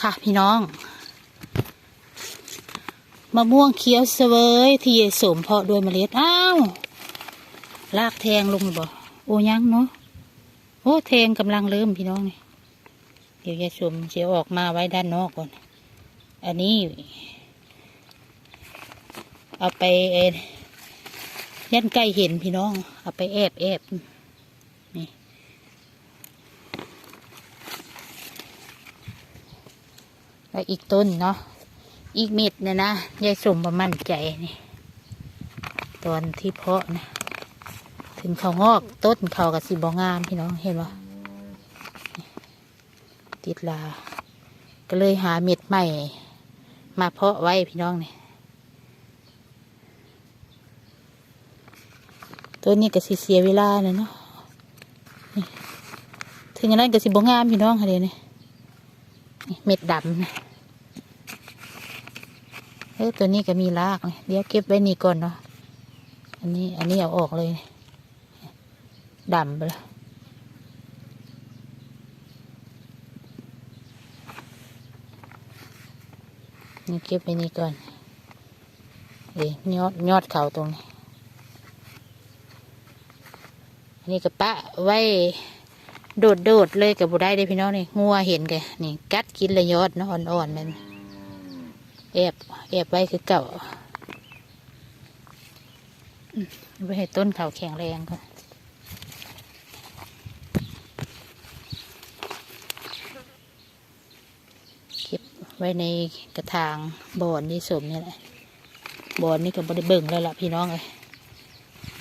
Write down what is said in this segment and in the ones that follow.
ค่ะพี่น้อง มะม่วงเขียวเสวยที่ยายสมเพาะด้วยเมล็ดอ้าวลากแทงลงบ่โอ้ยังเนาะโอ้แทงกำลังเริ่มพี่น้องนี่เดี๋ยวยายสมเสียออกมาไว้ด้านนอกก่อน อันนี้ เอาไปยันใกล้เห็นพี่น้อง เอาไปแอบแอบนี่ แล้วอีกต้นเนาะอีกเม็ดเนี่ยนะยายสมประมั่นใจนี่ตอนที่เพาะนะถึงเขางอกต้นเขากับสีบองามพี่น้องเห็นปะติดลา ก็เลยหาเม็ดใหม่ มาเพาะไว้พี่น้องเนี่ยต้นนี้ก็สิเสียเวลาเลยเนาะถึงอันนั้นก็สิบองามพี่น้องค่ะเดี๋ยวนี้นี่ เม็ดดำนะเออตัวนี้ก็มีรากเดี๋ยวเก็บไว้นี่ก่อนเนาะอันนี้อันนี้เอาออกเลยดำไปเลยนี่เก็บไว้นี่ก่อนเอ้ยยอดยอดเขาตรงนี้ อันนี้ก็ปะไว้ โดดโดดๆเลยกับบุได้เด้พี่น้องนี่งัวเห็นแกนี่ กัดกินเลยยอดนะอ่อนๆมันแอบแอบไว้คือเก่าไว้ให้ต้นเขาแข็งแรงก่อนเก็บไว้ในกระถางบอนที่สมนี่แหละบอนนี่ก็บริเบิ่งแล้วล่ะพี่น้องเลย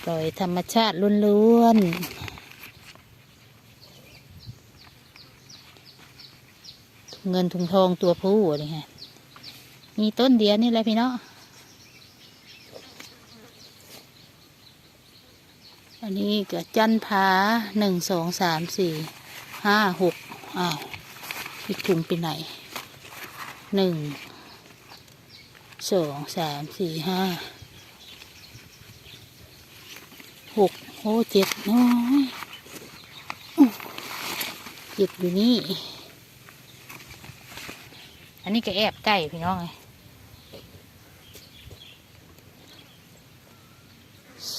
ปล่อยธรรมชาติล้วนๆ เงินถุงทองตัวผู้นี่ฮะมีต้นเดียวนี่แหละพี่เนาะอันนี้ก็จันผาหนึ่งสองสามสี่ห้าหกอ้าวอีกถุงไปไหนหนึ่งสองสามสี่ห้าหกโอ้เจ็ดโอ้ยเจ็ดอยู่นี่ นนี้ก็แอบใกล้พี่น้องไง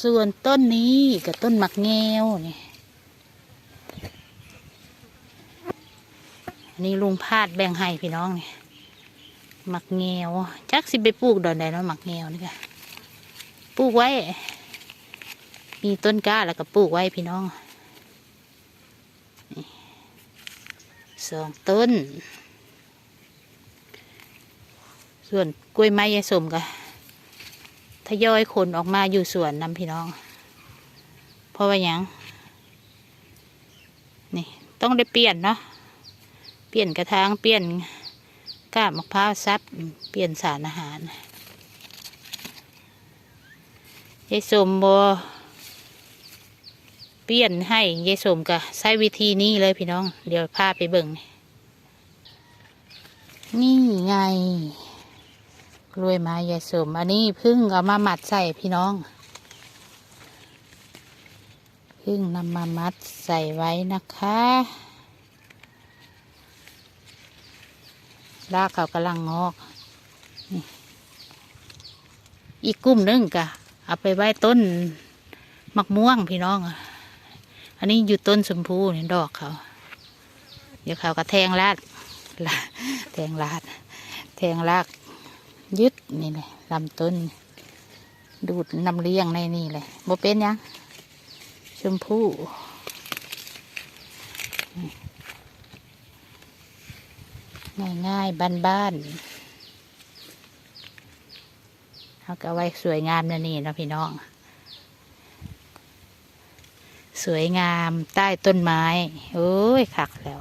ส่วนต้นนี้กับต้นหมักแงวนี่นนี้ลุงพาดแบ่งให้พี่น้องนี่หมักแงวจักสิไปปลูกดอนใดเนาะหมักแงวนี่ค่ะปลูกไว้ มีต้นกล้าแล้วก็ปลูกไว้พี่น้องสองต้น ส่วนกล้วยไม้ยายสมก็ทยอยขนออกมาอยู่สวนนำพี่น้อง เพราะว่าหยังนี่ต้องได้เปลี่ยนเนาะเปลี่ยนกระถางเปลี่ยนกานมะพร้าวซับเปลี่ยนสารอาหารยายสมบเปลี่ยนให้ยายสมก็ใช้วิธีนี้เลยพี่น้อง เดี๋ยวพาไปเบิ่งนี่ไง กล้วยไม้ยายสม อันนี้พึ่งเอามามัดใส่พี่น้องพึ่งนำมามัดใส่ไว้นะคะรากเขากำลังงอกนี่อีกกุ้มหนึงกะเอาไปไว้ต้นมักม่วงพี่น้อง อันนี้อยู่ต้นชมพูเนี่ยดอกเขา เดี๋ยวเขาก็แทงรากแทงรากแทงราก ยึดนี่เลยลำต้น ดูดนำเลี้ยงในนี่เลยโบเป็นยังชมพู่ง่ายง่ายบ้านบ้านๆเขาก็ไว้สวยงามนะนี่นะพี่น้อง สวยงามใต้ต้นไม้ โอ้ยคักแล้ว